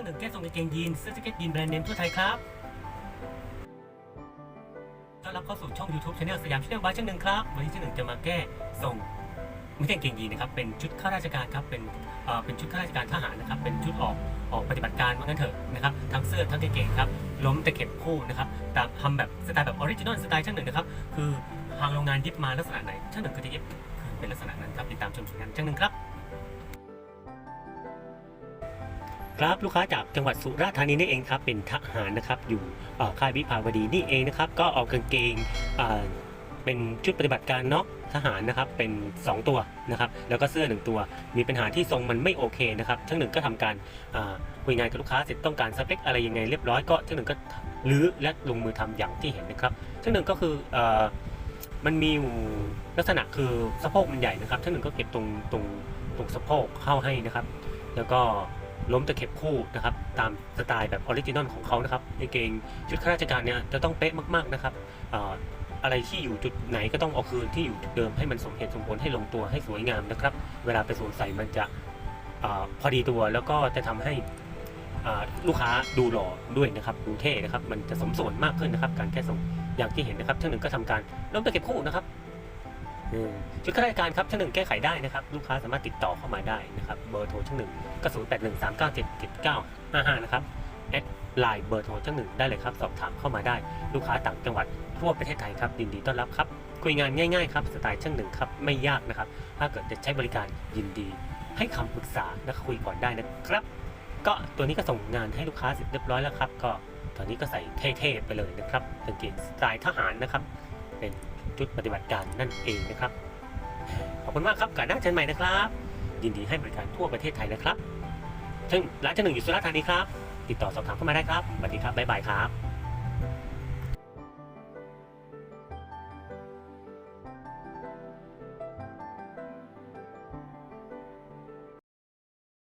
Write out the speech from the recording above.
ทั้งหนึ่งแก้ส่งกางเกงยีนเสื้อแจ็คเก็ตยีนแบรนด์เนมทั่วไทยครับต้อนรับเข้าสู่ช่อง YouTube Channel สยามชาแนลบายช่างหนึ่งครับ วันนี้ช่างหนึ่งจะมาแก้ส่งไม่ใช่กางเกงยีนนะครับ เป็นชุดข้าราชการครับ เป็นเอ่อเป็นชุดข้าราชการทหารนะครับ เป็นชุดออกออกปฏิบัติการว่างั้นเถอะนะครับ ทั้งเสื้อทั้งกางเกงครับ ล้มตะเข็บคู่นะครับแตามทำแบบสไตล์แบบออริจินอลสไตล์ช่างหนึ่งนะครับ คือทางโรงงานยิบมาลักษณะไหนช่างหนึ่งก็จะยิบคือเป็นลักษณะนั้นครับ ติดตามชมผลงานช่างหนึ่งครับ ครับลูกค้าจากจังหวัดสุราษฎร์ธานีนี่เองครับเป็นทหารนะครับอยู่ค่ายวิภาวดีนี่เองนะครับก็เอากางเกงเป็นชุดปฏิบัติการเนาะทหารนะครับเป็น 2 ตัวนะครับแล้วก็เสื้อ 1 ตัว มีปัญหาที่ทรงมันไม่โอเคนะครับช่างหนึ่งก็ทำการคุยงานกับลูกค้าเสร็จต้องการสเปคอะไรยังไงเรียบร้อยก็ช่างหนึ่งก็รื้อและลงมือทำอย่างที่เห็นนะครับช่างหนึ่งก็คืออมันมีลักษณะคือสะโพกมันใหญ่นะครับช่างหนึ่งก็เก็บตรงตรงตรงสะโพกเข้าให้นะครับ แล้วก็ ล้มตะเข็บคู่นะครับ ตามสไตล์แบบออริจินอลของเขานะครับกางเกงชุดข้าราชการเนี่ยจะต้องเป๊ะมากๆนะครับอะไรที่อยู่จุดไหนก็ต้องเอาคืนที่อยู่จุดเดิมให้มันสมเหตุสมผลให้ลงตัวให้สวยงามนะครับ เวลาไปสวมใส่มันจะอพอดีตัวแล้วก็จะทำให้ลูกค้าดูหล่อด้วยนะครับดูเท่นะครับ มันจะสมส่วนมากขึ้นนะครับ การแก้ส่งอย่างที่เห็นนะครับช่างหนึ่งก็ทำการล้มตะเข็บคู่นะครับ ชุดข้าราชการครับช่างหนึ่งแก้ไขได้นะครับ ลูกค้าสามารถติดต่อเข้ามาได้นะครับ เบอร์โทรช่างหนึ่งก็0 8 1 3 9 7 7 9 5 5นะครับแอดไลน์เบอร์โทรช่างหนึ่งได้เลยครับ สอบถามเข้ามาได้ ลูกค้าต่างจังหวัดทั่วประเทศไทยครับยินดีต้อนรับครับ คุยงานง่ายๆครับสไตล์ช่างหนึ่งครับไม่ยากนะครับ ถ้าเกิดจะใช้บริการยินดี ให้คำปรึกษาและคุยก่อนได้นะครับ ก็ตัวนี้ก็ส่งงานให้ลูกค้าเสร็จเรียบร้อยแล้วครับ ก็ตอนนี้ก็ใส่เท่ๆไปเลยนะครับกางเกงสไตล์ทหารนะครับ เป็น ชุดปฏิบัติการนั่นเองนะครับ ขอบคุณมากครับกับหน้าเชิญใหม่นะครับ ยินดีให้บริการทั่วประเทศไทยนะครับซึ่งร้านที่หนึ่งอยู่สุราษฎร์ธานีครับ ติดต่อสอบถามเข้ามาได้ครับสวัสดีครับบ๊ายบายครับ